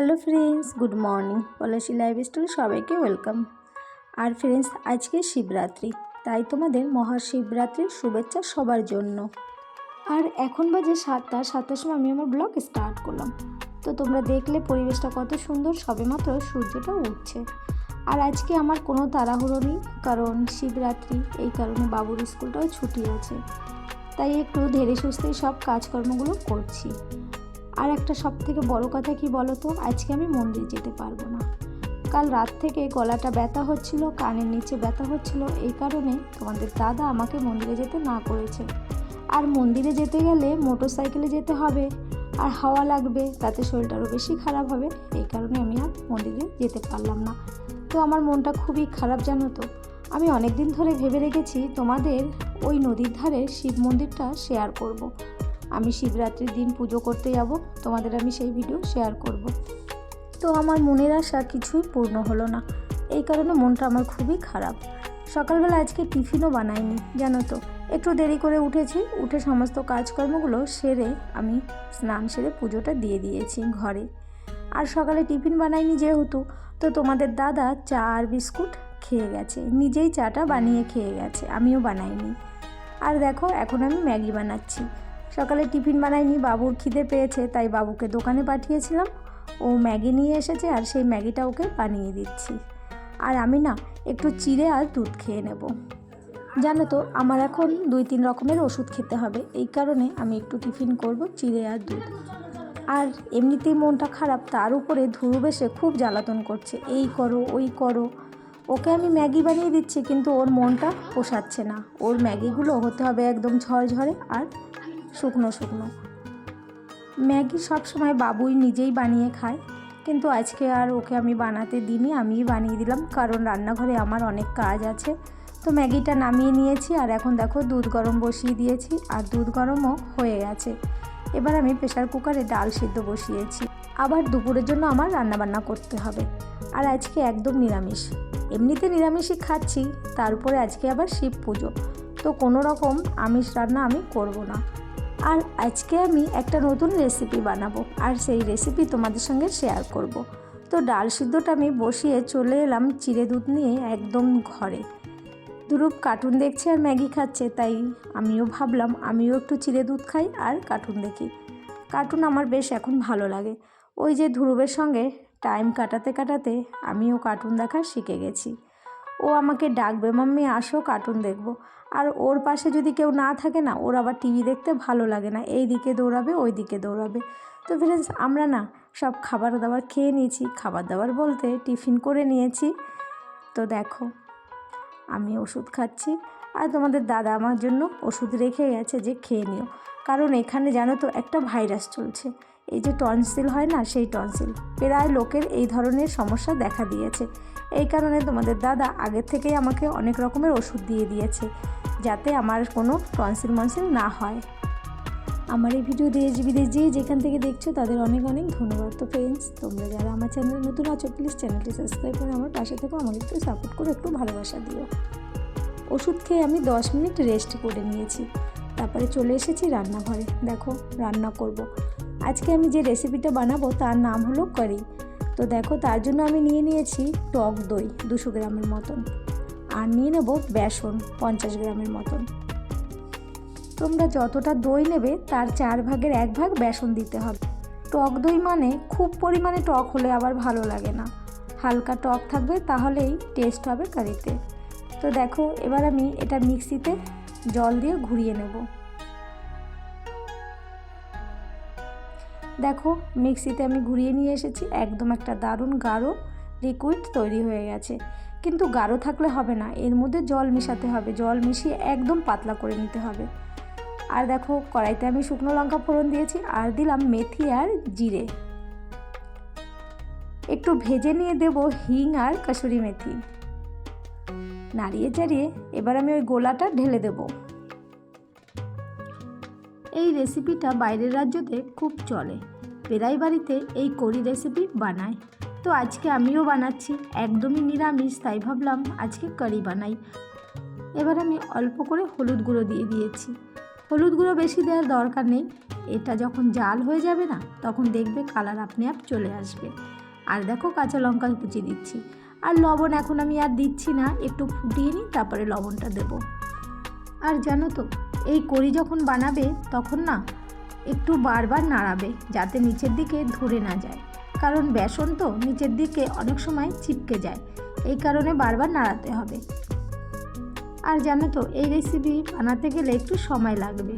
Hello friends, good morning. Palashi lifestyle সবাইকে welcome. আর friends, আজকে শিবরাত্রি, তাই তোমাদের মহাশিবরাত্রির শুভেচ্ছা সবার জন্য। আর এখন বাজে সাতটা, সাতটার সময় আমি আমার ব্লগ স্টার্ট করলাম। তো তোমরা দেখলে পরিবেশটা কত সুন্দর, সবেমাত্র সূর্যটা উঠছে। আর আজকে আমার কোনো তাড়াহুড়ো নেই, কারণ শিবরাত্রি, এই কারণে বাবুর স্কুলটাও ছুটি আছে। তাই একটু ধীরে সুস্থেই সব কাজকর্মগুলো করছি। আর একটা সব থেকে বড় কথা কি বলো তো আজকে আমি মন্দির যেতে পারব না। কাল রাত থেকে গলাটা ব্যথা হচ্ছিল, কানের নিচে ব্যথা হচ্ছিল, এই কারণে তোমাদের দাদা আমাকে মন্দিরে যেতে না করেছে। আর মন্দিরে যেতে গেলে মোটর সাইকেলে যেতে হবে। আর হাওয়া লাগবে, তাতে শরীরটা আরও বেশি খারাপ হবে, এই কারণে আমি আর মন্দিরে যেতে পারলাম না। তো আমার মনটা খুবই খারাপ জানো তো? আমি অনেক দিন ধরে ভেবে রেখেছি তোমাদের ওই নদীর ধারে শিব মন্দিরটা শেয়ার করব। আমি শিবরাত্রির দিন পুজো করতে যাব। তোমাদের আমি সেই ভিডিও শেয়ার করব। তো আমার মনের আশা কিছুই পূর্ণ হলো না। এই কারণে মনটা আমার খুবই খারাপ। সকালবেলা আজকে টিফিনও বানাইনি, জানো তো। একটু দেরি করে উঠেছি, উঠে সমস্ত কাজকর্মগুলো সেরে আমি স্নান সেরে পুজোটা দিয়ে দিয়েছি ঘরে। আর সকালে টিফিন বানাইনি যেহেতু, তো তোমাদের দাদা চা আর বিস্কুট খেয়ে গেছে। নিজেই চাটা বানিয়ে খেয়ে গেছে, আমিও বানাইনি। আর দেখো, এখন আমি ম্যাগি বানাচ্ছি। সকালে টিফিন বানাইনি বাবুর খিদে পেয়েছে, তাই বাবুকে দোকানে পাঠিয়েছিলাম। ও ম্যাগি নিয়ে এসেছে আর সেই ম্যাগিটা ওকে বানিয়ে দিচ্ছি। আর আমি না, একটু চিড়ে আর দুধ খেয়ে নেব। জানো তো, আমার এখন দুই তিন রকমের ওষুধ খেতে হবে। এই কারণে আমি একটু টিফিন করব চিড়ে আর দুধ। আর এমনিতেই মনটা খারাপ, তার উপরে ধুরু বেশে খুব জ্বালাতন করছে। এই করো, ওই করো। ওকে আমি ম্যাগি বানিয়ে দিচ্ছি, কিন্তু ওর মনটা পোষাচ্ছে না। ওর ম্যাগিগুলো হতে হবে একদম ঝরঝরে আর শুকনো শুকনো। ম্যাগি সবসময় বাবুই নিজেই বানিয়ে খায়, কিন্তু আজকে আর ওকে আমি বানাতে দিইনি, আমিই বানিয়ে দিলাম, কারণ রান্নাঘরে আমার অনেক কাজ আছে। তো ম্যাগিটা নামিয়ে নিয়েছি, আর এখন দেখো দুধ গরম বসিয়ে দিয়েছি, আর দুধ গরমও হয়ে গেছে। এবার আমি প্রেশার কুকারে ডাল সিদ্ধ বসিয়েছি। আবার দুপুরের জন্য আমার রান্নাবান্না করতে হবে। আর আজকে একদম নিরামিষ। এমনিতে নিরামিষই খাচ্ছি, তারপরে আজকে আবার শিব পুজো। তো কোনো রকম আমিষ রান্না আমি করব না। আর আজকে আমি একটা নতুন রেসিপি বানাবো, আর সেই রেসিপি তোমাদের সঙ্গে শেয়ার করব। তো ডাল সিদ্ধটা আমি বসিয়ে চলে এলাম চিড়ে দুধ নিয়ে একদম ঘরে। দুরূপ কার্টুন দেখছে আর ম্যাগি খাচ্ছে, তাই আমিও ভাবলাম আমিও একটু চিড়ে দুধ খাই আর কার্টুন দেখি। কার্টুন আমার বেশ এখন ভালো লাগে। ওই যে ধ্রুবের সঙ্গে টাইম কাটাতে কাটাতে আমিও কার্টুন দেখা শিখে গেছি। ও আমাকে ডাকবে, মাম্মি, আসো কার্টুন দেখব। আর ওর পাশে যদি কেউ না থাকে না, ওর আবার টিভি দেখতে ভালো লাগে না, এই দিকে দৌড়াবে, ওই দিকে দৌড়াবে। তো ফ্রেন্ডস আমরা না সব খাবার দাবার খেয়ে নিয়েছি, খাবার দাবার বলতে টিফিন করে নিয়েছি। তো দেখো, আমি ওষুধ খাচ্ছি আর তোমাদের দাদা আমার জন্য ওষুধ রেখে গেছে যে খেয়ে নিও। কারণ এখানে জানো তো একটা ভাইরাস চলছে। এই যে টনসিল হয় না, সেই টনসিল। প্রায় লোকের এই ধরনের সমস্যা দেখা দিয়েছে। এই কারণে তোমাদের দাদা আগের থেকেই আমাকে অনেক রকমের ওষুধ দিয়ে দিয়েছে, যাতে আমার কোনো টনসিল মনসিল না হয়। আমার এই ভিডিও দেশ বিদেশ যে যেখান থেকে দেখছ, তাদের অনেক অনেক ধন্যবাদ। তো ফ্রেন্ডস তোমরা যারা আমার চ্যানেলে নতুন আছো প্লিজ চ্যানেলটি সাবস্ক্রাইব করে আমার পাশে থেকেও আমাকে একটু সাপোর্ট করে, একটু ভালোবাসা দিও। ওষুধ খেয়ে আমি দশ মিনিট রেস্ট করে নিয়েছি। তারপরে চলে এসেছি রান্নাঘরে। দেখো, রান্না করব। আজকে আমি যে রেসিপিটা বানাবো তার নাম হলো কারি তো দেখো, তার জন্য আমি নিয়ে নিয়েছি টক দই দুশো গ্রামের মতন। আর নিয়ে নেব বেসন পঞ্চাশ গ্রামের মতন। তোমরা যতটা দই নেবে, তার চার ভাগের এক ভাগ বেসন দিতে হবে। টক দই মানে খুব পরিমাণে টক হলে আবার ভালো লাগে না। হালকা টক থাকবে, তাহলেই টেস্ট হবে কারিতে তো দেখো, এবার আমি এটা মিক্সিতে জল দিয়ে ঘুরিয়ে নেব। দেখো, মিক্সিতে আমি ঘুরিয়ে নিয়ে এসেছি, একদম একটা দারুণ গাঢ় লিকুইড তৈরি হয়ে গেছে। কিন্তু গাঢ় থাকলে হবে না, এর মধ্যে জল মিশাতে হবে, জল মিশিয়ে একদম পাতলা করে নিতে হবে। আর দেখো, কড়াইতে আমি শুকনো লঙ্কা ফোড়ন দিয়েছি, আর দিলাম মেথি আর জিরে। একটু ভেজে নিয়ে দেব হিং আর কাসুরি মেথি। নাড়িয়ে চাড়িয়ে এবার আমি ওই গোলাটা ঢেলে দেব। এই রেসিপিটা বাইরের রাজ্যতে খুব চলে। পেরাই বাড়িতে এই করি রেসিপি বানায়। তো আজকে আমিও বানাচ্ছি, একদমই নিরামিষ, তাই ভাবলাম আজকে কারি বানাই। এবার আমি অল্প করে হলুদ গুঁড়ো দিয়ে দিয়েছি। হলুদ গুঁড়ো বেশি দেওয়ার দরকার নেই, এটা যখন জাল হয়ে যাবে না, তখন দেখবে কালার আপনি আপ চলে আসবে। আর দেখো কাঁচা লঙ্কা কুচি দিচ্ছি। আর লবণ এখন আমি আর দিচ্ছি না, একটু ফুটিয়ে নিই, তারপরে লবণটা দেব। আর জানো তো, এই কড়ি যখন বানাবে, তখন না একটু বারবার নাড়াবে, যাতে নিচের দিকে ধরে না যায়। কারণ বেসন তো নিচের দিকে অনেক সময় চিপকে যায়, এই কারণে বারবার নাড়াতে হবে। আর জানো তো, এই রেসিপি বানাতে গেলে একটু সময় লাগবে।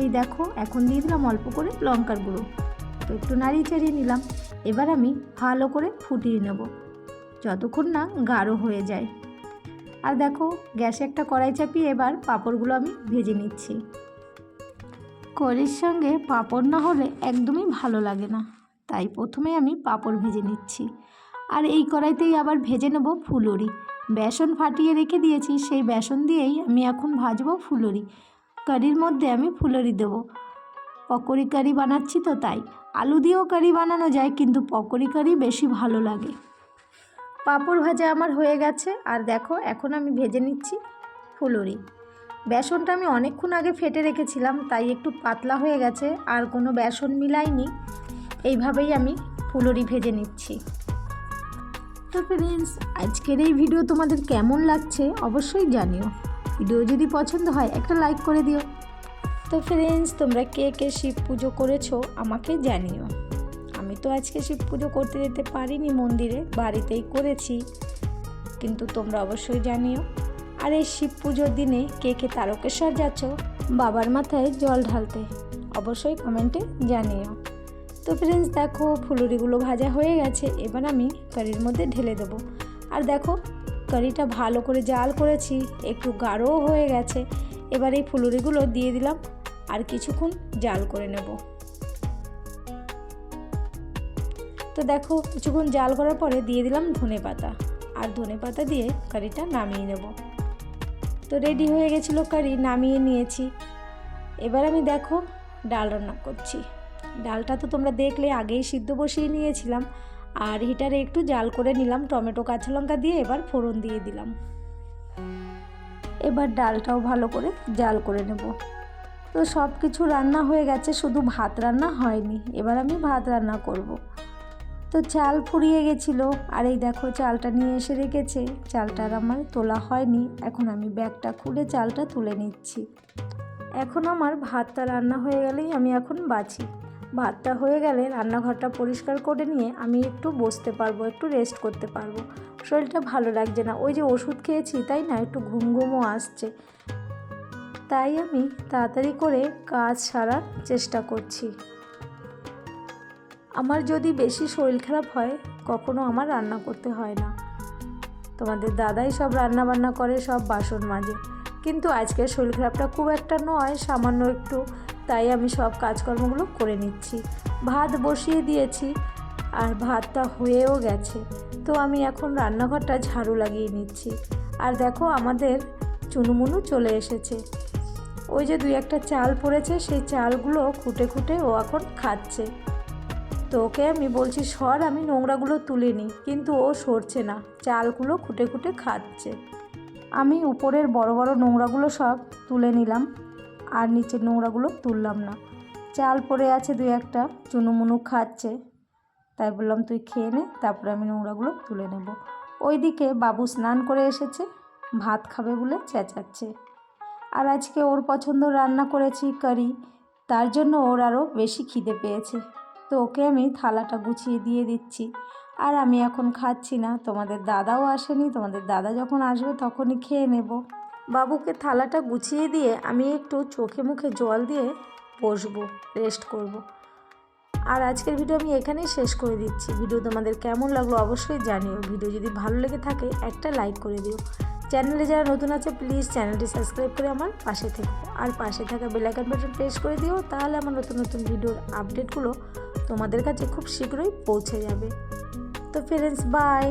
এই দেখো, এখন দিয়ে দিলাম অল্প করে লঙ্কার গুঁড়ো। তো একটু নাড়িয়ে চাড়িয়ে নিলাম। এবার আমি ভালো করে ফুটিয়ে নেব। যতক্ষণ না গাঢ় হয়ে যায়। আর দেখো, গ্যাসে একটা কড়াই চাপিয়ে এবার পাঁপড়গুলো আমি ভেজে নিচ্ছি। কড়ির সঙ্গে পাঁপড় না হলে একদমই ভালো লাগে না। তাই প্রথমে আমি পাঁপড় ভেজে নিচ্ছি। আর এই কড়াইতেই আবার ভেজে নেব ফুলুরি। বেসন ফাটিয়ে রেখে দিয়েছি, সেই বেসন দিয়েই আমি এখন ভাজবো ফুলুরি। কারির মধ্যে আমি ফুলুরি দেবো। পকোড়ি কারি বানাচ্ছি তো তাই। আলু দিয়েও কারি বানানো যায়, কিন্তু পকোড়ি কারি বেশি ভালো লাগে। পাঁপড় ভাজা আমার হয়ে গেছে, আর দেখো, এখন আমি ভেজে নিচ্ছি ফুলুরি। বেসনটা আমি অনেকক্ষণ আগে ফেটে রেখেছিলাম, তাই একটু পাতলা হয়ে গেছে, আর কোনো বেসন মিলাইনি। এইভাবেই আমি ফুলুরি ভেজে নিচ্ছি। তো ফ্রেন্ডস আজকের এই ভিডিও তোমাদের কেমন লাগছে অবশ্যই জানিও। ভিডিও যদি পছন্দ হয়, একটা লাইক করে দিও। তো ফ্রেন্ডস তোমরা কে কে শিব পুজো করেছ আমাকে জানিও। আমি তো আজকে শিব পুজো করতে যেতে পারিনি মন্দিরে, বাড়িতেই করেছি। কিন্তু তোমরা অবশ্যই জানিও, আর এই শিব পুজোর দিনে কে কে তারকেশ্বর যাচ্ছ, বাবার মাথায় জল ঢালতে অবশ্যই কমেন্টে জানিও। তো ফ্রেন্ডস দেখো ফুলুরিগুলো ভাজা হয়ে গেছে, এবার আমি কারির মধ্যে ঢেলে দেবো। আর দেখো, কারিটা ভালো করে জাল করেছি, একটু গাঢ়ও হয়ে গেছে। এবার এই ফুলুরিগুলো দিয়ে দিলাম, আর কিছুক্ষণ জাল করে নেব। তো দেখো, কিছুক্ষণ জাল করার পরে দিয়ে দিলাম ধনে পাতা। আর ধনে পাতা দিয়ে কারিটা নামিয়ে নেব। তো রেডি হয়ে গেছিল কারি, নামিয়ে নিয়েছি। এবার আমি দেখো ডাল রান্না করছি। ডালটা তো তোমরা দেখলে আগেই সিদ্ধ বসিয়ে নিয়েছিলাম। আর হিটারে একটু জাল করে নিলাম, টমেটো, কাঁচা লঙ্কা দিয়ে এবার ফোড়ন দিয়ে দিলাম। এবার ডালটাও ভালো করে জাল করে নেব। তো সব কিছু রান্না হয়ে গেছে, শুধু ভাত রান্না হয়নি। এবার আমি ভাত রান্না করব। তো চাল ফুরিয়ে গেছিল। আর এই দেখো চালটা নিয়ে এসে রেখেছে। চালটা আর আমার তোলা হয়নি। এখন আমি ব্যাগটা খুলে চালটা তুলে নিচ্ছি। এখন আমার ভাতটা রান্না হয়ে গেলেই আমি এখন বাঁচি। ভাতটা হয়ে গেলে রান্নাঘরটা পরিষ্কার করে নিয়ে আমি একটু বসতে পারব, একটু রেস্ট করতে পারব। শরীরটা ভালো লাগছে না। ওই যে ওষুধ খেয়েছি, তাই না? একটু ঘুম ঘুমও আসছে। তাই আমি তাড়াতাড়ি করে কাজ সারার চেষ্টা করছি। আমার যদি বেশি শরীর খারাপ হয়, কখনো আমার রান্না করতে হয় না। তোমাদের দাদাই সব রান্না বান্না করে, সব বাসন মাজে। কিন্তু আজকের শরীর খারাপটা খুব একটা নয়, সামান্য একটু। তাই আমি সব কাজকর্মগুলো করে নিচ্ছি। ভাত বসিয়ে দিয়েছি, আর ভাতটা হয়েও গেছে। তো আমি এখন রান্নাঘরটা ঝাড়ু লাগিয়ে নিচ্ছি। আর দেখো আমাদের চুনুমুনু চলে এসেছে। ওই যে দুই একটা চাল পড়েছে, সেই চালগুলো খুঁটে খুঁটে ও এখন খাচ্ছে। তো ওকে আমি বলছি, সর, আমি নোংরাগুলো তুলে নিই কিন্তু ও সরছে না। চালগুলো খুঁটে খুঁটে খাচ্ছে। আমি উপরের বড় বড় নোংরাগুলো সব তুলে নিলাম, আর নিচের নোংরাগুলো তুললাম না। চাল পড়ে আছে দুই একটা চুনুমুনু খাচ্ছে। তাই বললাম, তুই খেয়ে নে, তারপরে আমি নোংরাগুলো তুলে নেব। ওইদিকে বাবু স্নান করে এসেছে, ভাত খাবে বলে চেঁচাচ্ছে। আর আজকে ওর পছন্দ রান্না করেছি কারি, তার জন্য ওর আরও বেশি খিদে পেয়েছে। তো ওকে আমি থালাটা গুছিয়ে দিয়ে দিচ্ছি। আর আমি এখন খাচ্ছি না। তোমাদের দাদাও আসেনি। তোমাদের দাদা যখন আসবে তখনই খেয়ে নেব। বাবুকে থালাটা গুছিয়ে দিয়ে আমি একটু চোখে মুখে জল দিয়ে বসবো, রেস্ট করব। আর আজকের ভিডিও আমি এখানেই শেষ করে দিচ্ছি। ভিডিও তোমাদের কেমন লাগল অবশ্যই জানিও। ভিডিও যদি ভালো লেগে থাকে একটা লাইক করে দিও। চ্যানেলে যারা নতুন আছে, প্লিজ চ্যানেলটি সাবস্ক্রাইব করে আমার পাশে থেকো। আর পাশে থাকা বেলাইকান বাটন প্রেস করে দিও। তাহলে আমার নতুন নতুন ভিডিওর আপডেটগুলো তোমাদের কাছে খুব শীঘ্রই পৌঁছে যাবে। তো ফ্রেন্ডস বাই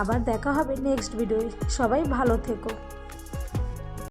আবার দেখা হবে নেক্সট ভিডিও সবাই ভালো থেকো।